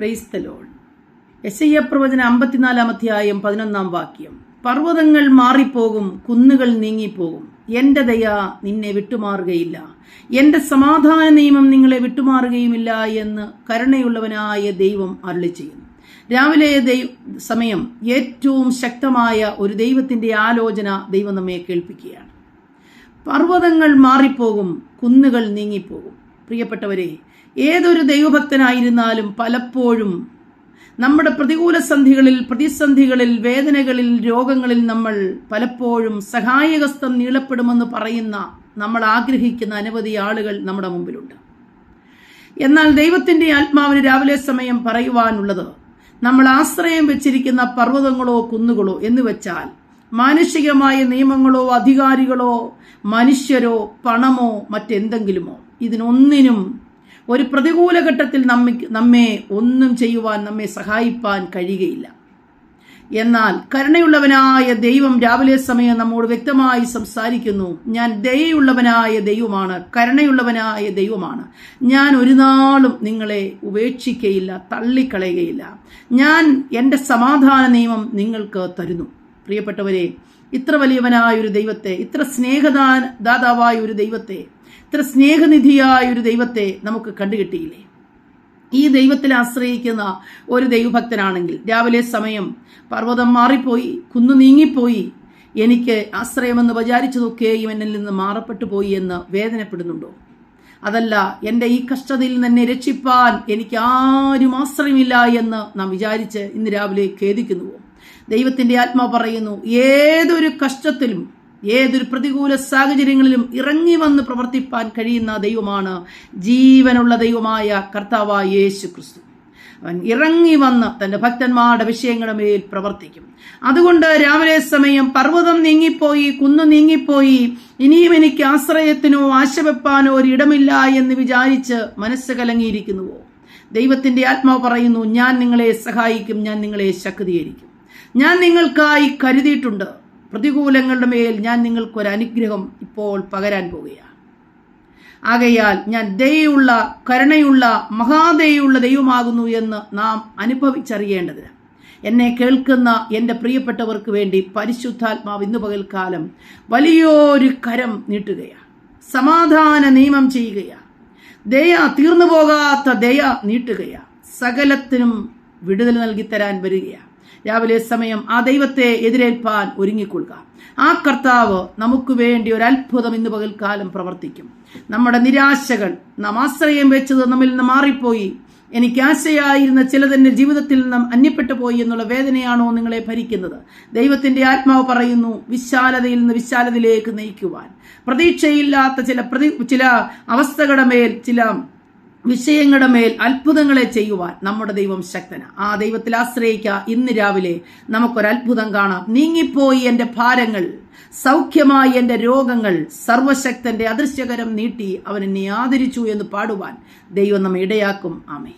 പ്രൈസ്തലോൺ S I പ്രവചന അമ്പത്തിനാലാം അധ്യായം പതിനൊന്നാം വാക്യം. പർവതങ്ങൾ മാറിപ്പോകും കുന്നുകൾ നീങ്ങിപ്പോകും. എന്റെ ദയ നിന്നെ വിട്ടുമാറുകയില്ല. എന്റെ സമാധാന നിയമം നിങ്ങളെ വിട്ടുമാറുകയുമില്ല എന്ന് കരുണയുള്ളവനായ ദൈവം അരുളി ചെയ്യുന്നു രാവിലെ സമയം ഏറ്റവും ശക്തമായ ഒരു ദൈവത്തിന്റെ ആലോചന ദൈവം നമ്മെ കേൾപ്പിക്കുകയാണ്. പർവതങ്ങൾ മാറിപ്പോകും കുന്നുകൾ നീങ്ങിപ്പോകും. പ്രിയപ്പെട്ടവരെ ഏതൊരു ദൈവഭക്തനായിരുന്നാലും പലപ്പോഴും നമ്മുടെ പ്രതികൂല സന്ധികളിൽ പ്രതിസന്ധികളിൽ വേദനകളിൽ രോഗങ്ങളിൽ നമ്മൾ പലപ്പോഴും സഹായകസ്ഥം നീളപ്പെടുമെന്ന് പറയുന്ന നമ്മൾ ആഗ്രഹിക്കുന്ന അനവധി ആളുകൾ നമ്മുടെ മുമ്പിലുണ്ട്. എന്നാൽ ദൈവത്തിന്റെ ആത്മാവിന് രാവിലെ സമയം പറയുവാനുള്ളത് നമ്മൾ ആശ്രയം വെച്ചിരിക്കുന്ന പർവതങ്ങളോ കുന്നുകളോ എന്ന് വെച്ചാൽ മാനുഷികമായ നിയമങ്ങളോ അധികാരികളോ മനുഷ്യരോ പണമോ മറ്റെന്തെങ്കിലുമോ. ഇതിനൊന്നിനും ഒരു പ്രതികൂല ഘട്ടത്തിൽ നമ്മെ നമ്മെ ഒന്നും ചെയ്യുവാൻ നമ്മെ സഹായിപ്പാൻ കഴിയുകയില്ല. എന്നാൽ കരുണയുള്ളവനായ ദൈവം രാവിലെ സമയം നമ്മോട് വ്യക്തമായി സംസാരിക്കുന്നു. ഞാൻ ദയയുള്ളവനായ ദൈവമാണ് കരുണയുള്ളവനായ ദൈവമാണ്. ഞാൻ ഒരു നാളും നിങ്ങളെ ഉപേക്ഷിക്കയില്ല തള്ളിക്കളയുകയില്ല. ഞാൻ എന്റെ സമാധാന നിയമം നിങ്ങൾക്ക് തരുന്നു. പ്രിയപ്പെട്ടവരെ ഇത്ര വലിയവനായ ഒരു ദൈവത്തെ ഇത്ര സ്നേഹദാന ദാതാവായ ഒരു ദൈവത്തെ ഇത്ര സ്നേഹനിധിയായ ഒരു ദൈവത്തെ നമുക്ക് കണ്ടുകിട്ടിയില്ലേ? ഈ ദൈവത്തിൽ ആശ്രയിക്കുന്ന ഒരു ദൈവഭക്തനാണെങ്കിൽ രാവിലെ സമയം പർവതം മാറിപ്പോയി കുന്നു നീങ്ങിപ്പോയി എനിക്ക് ആശ്രയമെന്ന് വിചാരിച്ചതൊക്കെയും എന്നിൽ നിന്ന് മാറപ്പെട്ടു പോയി എന്ന് വേദനപ്പെടുന്നുണ്ടോ? അതല്ല എന്റെ ഈ കഷ്ടതയിൽ നിന്ന് എന്നെ രക്ഷിപ്പാൻ എനിക്ക് ആരും ആശ്രയമില്ല എന്ന് നാം വിചാരിച്ച് ഇന്ന് രാവിലെ ഖേദിക്കുന്നുവോ? ദൈവത്തിന്റെ ആത്മാ പറയുന്നു ഏതൊരു കഷ്ടത്തിലും ഏതൊരു പ്രതികൂല സാഹചര്യങ്ങളിലും ഇറങ്ങി വന്ന് പ്രവർത്തിപ്പാൻ കഴിയുന്ന ദൈവമാണ് ജീവനുള്ള ദൈവമായ കർത്താവായ യേശു ക്രിസ്തു. അവൻ ഇറങ്ങി വന്ന് തന്റെ ഭക്തന്മാരുടെ വിഷയങ്ങളുടെ മേൽ പ്രവർത്തിക്കും. അതുകൊണ്ട് രാവിലെ സമയം പർവതം നീങ്ങിപ്പോയി കുന്നു നീങ്ങിപ്പോയി ഇനിയും എനിക്ക് ആശ്രയത്തിനോ ആശവെപ്പാനോ ഒരിടമില്ല എന്ന് വിചാരിച്ച് മനസ്സ് കലങ്ങിയിരിക്കുന്നുവോ? ദൈവത്തിന്റെ ആത്മാവ് പറയുന്നു ഞാൻ നിങ്ങളെ സഹായിക്കും ഞാൻ നിങ്ങളെ ശക്തീകരിക്കും. ഞാൻ നിങ്ങൾക്കായി കരുതിയിട്ടുണ്ട്. പ്രതികൂലങ്ങളുടെ മേൽ ഞാൻ നിങ്ങൾക്കൊരു അനുഗ്രഹം ഇപ്പോൾ പകരാൻ പോവുകയാണ്. ആകയാൽ ഞാൻ ദയുള്ള കരുണയുള്ള മഹാദയുള്ള ദൈവമാകുന്നു എന്ന് നാം അനുഭവിച്ചറിയേണ്ടതിന് എന്നെ കേൾക്കുന്ന എന്റെ പ്രിയപ്പെട്ടവർക്ക് വേണ്ടി പരിശുദ്ധാത്മാവ് ഇന്ന് പകൽക്കാലം വലിയൊരു കരം നീട്ടുകയാണ്. സമാധാന നിയമം ചെയ്യുകയാണ്. ദയ തീർന്നു പോകാത്ത ദയ നീട്ടുകയാണ്. സകലത്തിനും വിടുതൽ നൽകി തരാൻ വരികയാണ്. രാവിലെ സമയം ആ ദൈവത്തെ എതിരേൽപ്പാൻ ഒരുങ്ങിക്കൊള്ളുക. ആ കർത്താവ് നമുക്ക് വേണ്ടി ഒരു അത്ഭുതം ഇന്ന് പകൽക്കാലം പ്രവർത്തിക്കും. നമ്മുടെ നിരാശകൾ നാം ആശ്രയം വെച്ചത് നമ്മിൽ നിന്ന് മാറിപ്പോയി. എനിക്ക് ആശയായിരുന്ന ചിലതെന്റെ ജീവിതത്തിൽ നിന്നും അന്യപ്പെട്ടു പോയി എന്നുള്ള വേദനയാണോ നിങ്ങളെ ഭരിക്കുന്നത്? ദൈവത്തിന്റെ ആത്മാവ് പറയുന്നു വിശാലതയിൽ നിന്ന് വിശാലതയിലേക്ക് നയിക്കുവാൻ. പ്രതീക്ഷയില്ലാത്ത ചില പ്രതി ചില അവസ്ഥകളുടെ മേൽ ചില വിഷയങ്ങളുടെ മേൽ അത്ഭുതങ്ങളെ ചെയ്യുവാൻ നമ്മുടെ ദൈവം ശക്തന. ആ ദൈവത്തിൽ ആശ്രയിക്കുക ഇന്ന് രാവിലെ നമുക്കൊരു അത്ഭുതം കാണാം. നീങ്ങിപ്പോയി എന്റെ ഭാരങ്ങൾ സൗഖ്യമായി എന്റെ രോഗങ്ങൾ സർവശക്തന്റെ അദൃശ്യകരം നീട്ടി അവൻ എന്നെ ആദരിച്ചു എന്ന് പാടുവാൻ ദൈവം നമ്മെ ഇടയാക്കും. ആമേ